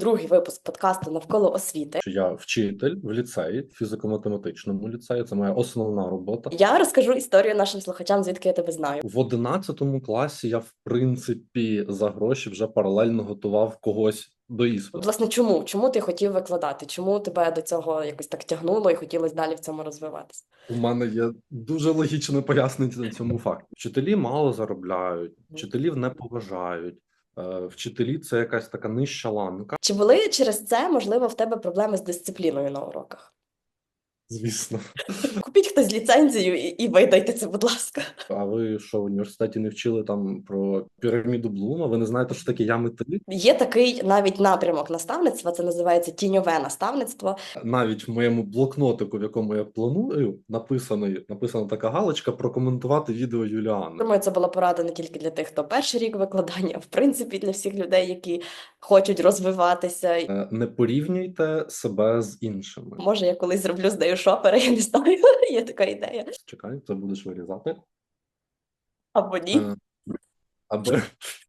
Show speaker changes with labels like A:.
A: Другий випуск подкасту навколо освіти.
B: я вчитель в ліцеї, фізико-математичному ліцеї. Це моя основна робота.
A: Я розкажу історію нашим слухачам, звідки я тебе знаю.
B: В 11 класі я, в принципі, за гроші вже паралельно готував когось до іспиту.
A: Власне, чому? Чому ти хотів викладати? Чому тебе до цього якось так тягнуло і хотілося далі в цьому розвиватися?
B: У мене є дуже логічне пояснення цьому факту. Вчителі мало заробляють, вчителів не поважають. Е, Вчителі це якась така нижча ланка.
A: Чи були через це, можливо, в тебе проблеми з дисципліною на уроках?
B: Звісно.
A: Купіть хтось ліцензію і, і видайте це, будь ласка.
B: А ви що в університеті не вчили там про піраміду Блума? Ви не знаєте, що таке ями три?
A: Є такий навіть напрямок наставництва, це називається тіньове наставництво.
B: Навіть в моєму блокнотику, в якому я планую, написано, написана така галочка прокоментувати відео Юліани.
A: Думаю, це була порада не тільки для тих, хто перший рік викладання, а в принципі для всіх людей, які хочуть розвиватися.
B: Е, Не порівнюйте себе з іншими.
A: Може, я колись зроблю з нею шопера, я не знаю. Є така ідея.
B: Чекай, це будеш вирізати.
A: Або ні.
B: Е, Аби